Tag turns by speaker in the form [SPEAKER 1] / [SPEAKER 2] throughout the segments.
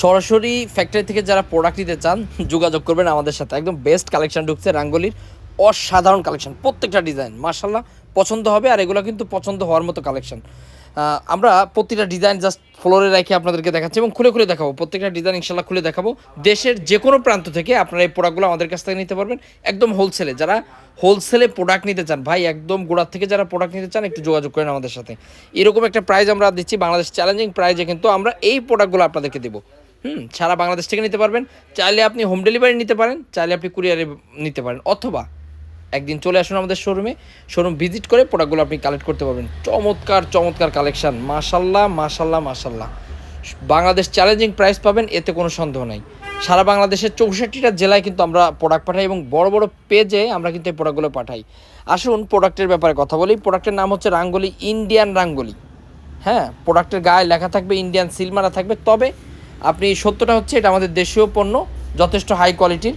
[SPEAKER 1] সরাসরি ফ্যাক্টরি থেকে যারা প্রোডাক্ট নিতে চান, যোগাযোগ করবেন আমাদের সাথে। একদম বেস্ট কালেকশন ঢুকছে রাঙ্গলির। অসাধারণ কালেকশন প্রত্যেকটা ডিজাইন মার্শাল্লাহ পছন্দ হবে আর এগুলো কিন্তু পছন্দ হওয়ার মতো কালেকশন আমরা প্রতিটা ডিজাইন জাস্ট ফ্লোরে রেখে আপনাদেরকে দেখাচ্ছি এবং খুলে খুলে দেখাবো। প্রত্যেকটা ডিজাইন ইনশাল্লাহ খুলে দেখাবো। দেশের যে কোনো প্রান্ত থেকে আপনারা এই প্রোডাক্টগুলো আমাদের কাছ থেকে নিতে পারবেন। একদম হোলসেলে যারা হোলসেলে প্রোডাক্ট নিতে চান, ভাই, একদম গোড়ার থেকে যারা প্রোডাক্ট নিতে চান, একটু যোগাযোগ করেন আমাদের সাথে। এরকম একটা প্রাইজ আমরা দিচ্ছি, বাংলাদেশ চ্যালেঞ্জিং প্রাইজে কিন্তু আমরা এই প্রোডাক্টগুলো আপনাদেরকে দেবো। হুম, সারা বাংলাদেশ থেকে নিতে পারবেন। চাইলে আপনি হোম ডেলিভারি নিতে পারেন, চাইলে আপনি কুরিয়ারে নিতে পারেন। অথবা একদিন চলে আসুন আমাদের শোরুমে শোরুম ভিজিট করে প্রোডাক্টগুলো আপনি কালেক্ট করতে পারবেন। চমৎকার চমৎকার কালেকশান মাশাল্লাহ মাশাল্লাহ মাশাল্লাহ। বাংলাদেশ চ্যালেঞ্জিং প্রাইস পাবেন, এতে কোনো সন্দেহ নাই। সারা বাংলাদেশের চৌষট্টিটা জেলায় কিন্তু আমরা প্রোডাক্ট পাঠাই এবং বড় বড় পেজে আমরা কিন্তু এই প্রোডাক্টগুলো পাঠাই। আসুন প্রোডাক্টের ব্যাপারে কথা বলি। প্রোডাক্টের নাম হচ্ছে রাঙ্গলি ইন্ডিয়ান রাঙ্গলি। হ্যাঁ প্রোডাক্টের গায়ে লেখা থাকবে ইন্ডিয়ান সিলমারা থাকবে। তবে আপনি সত্যটা হচ্ছে এটা আমাদের দেশীয় পণ্য, যথেষ্ট হাই কোয়ালিটির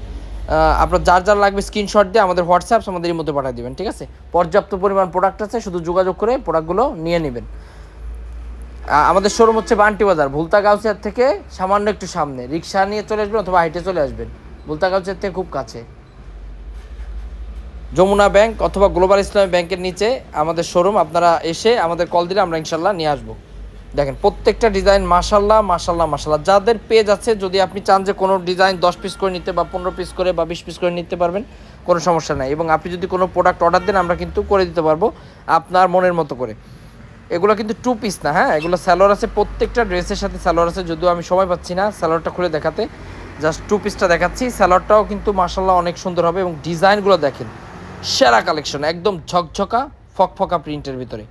[SPEAKER 1] আপনার যার যার লাগবে স্ক্রিনশট দিয়ে আমাদের হোয়াটসঅ্যাপ আমাদের এই মধ্যে পাঠিয়ে দেবেন, ঠিক আছে? পর্যাপ্ত পরিমাণ প্রোডাক্ট আছে, শুধু যোগাযোগ করে প্রোডাক্টগুলো নিয়ে নেবেন। আমাদের শোরুম হচ্ছে বান্টি বাজার ভুলতা গাউসিয়ার থেকে সামান্য একটু সামনে। রিক্সা নিয়ে চলে আসবেন অথবা হাইটে চলে আসবেন। ভুলতা গাউসিয়ার থেকে খুব কাছে। যমুনা ব্যাংক অথবা গ্লোবাল ইসলামী ব্যাংকের নিচে আমাদের শোরুম আপনারা এসে আমাদের কল দিলে আমরা ইনশাল্লাহ নিয়ে আসব। দেখেন, প্রত্যেকটা ডিজাইন মাশাল্লাহ মাশাল্লাহ মাশাল্লাহ যাদের পেজ আছে, যদি আপনি চান যে কোনো ডিজাইন দশ পিস করে নিতে বা পনেরো পিস করে বা বিশ পিস করে নিতে পারবেন, কোনো সমস্যা নাই। এবং আপনি যদি কোনো প্রোডাক্ট অর্ডার দেন, আমরা কিন্তু করে দিতে পারব আপনার মনের মতো করে। এগুলো কিন্তু টু পিস না হ্যাঁ? এগুলো স্যালোয়ার আছে, প্রত্যেকটা ড্রেসের সাথে স্যালোয়ার আছে, যদিও আমি সময় পাচ্ছি না স্যালোয়ারটা খুলে দেখাতে। জাস্ট টু পিসটা দেখাচ্ছি স্যালোয়ারটাও কিন্তু মাশাল্লাহ অনেক সুন্দর হবে এবং ডিজাইনগুলো দেখেন, সেরা কালেকশন একদম ঝকঝকা, ফকফকা প্রিন্টের ভিতরে।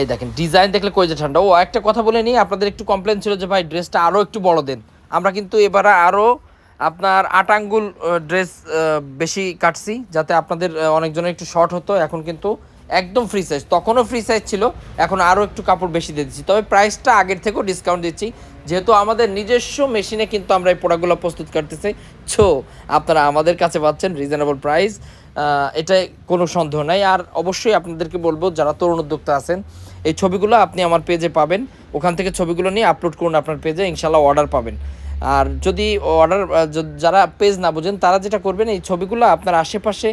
[SPEAKER 1] এই দেখেন ডিজাইন দেখলে কই যে ঠান্ডা? ও, একটা কথা বলে নিই, আপনাদের একটু কমপ্লেন ছিল যে, ভাই ড্রেসটা আরও একটু বড় দেন। আমরা কিন্তু এবারে আরও আপনার আট আঙ্গুল ড্রেস বেশি কাটছি, যাতে আপনাদের অনেকজনের একটু শর্ট হতো। এখন কিন্তু একদম ফ্রি সাইজ তখনও ফ্রি সাইজ ছিল, এখন আরও একটু কাপড় বেশি দিয়ে দিচ্ছি। তবে প্রাইসটা আগের থেকেও ডিসকাউন্ট দিচ্ছি। যেহেতু আমাদের নিজস্ব মেশিনে কিন্তু আমরা এই প্রোডাক্টগুলো প্রস্তুত করতেছি। ছো আপনারা আমাদের কাছে পাচ্ছেন রিজনেবল প্রাইস এটাই কোনো সন্দেহ নাই। আর অবশ্যই আপনাদেরকে বলব, যারা তরুণ উদ্যোক্তা আছেন, এই ছবিগুলো আপনি আমার পেজে পাবেন। ওখান থেকে ছবিগুলো নিয়ে আপলোড করুন আপনার পেজে ইনশাল্লাহ অর্ডার পাবেন। আর যদি অর্ডার যারা পেজ না বোঝেন, তারা যেটা করবেন, এই ছবিগুলো আপনার আশেপাশে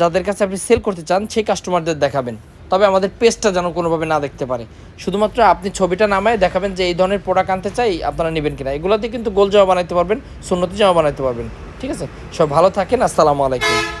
[SPEAKER 1] যাদের কাছে আপনি সেল করতে চান, সেই কাস্টমারদের দেখাবেন। তবে আমাদের পেজটা যেন কোনোভাবে না দেখতে পারে। শুধুমাত্র আপনি ছবিটা নামায় দেখাবেন যে এই ধরনের প্রোডাক্ট আনতে চাই, আপনারা নেবেন কিনা। এগুলোতে কিন্তু গোল জামা বানাইতে পারবেন, সুন্নতি জামা বানাইতে পারবেন। ঠিক আছে? সব ভালো থাকেন, আসসালামু আলাইকুম।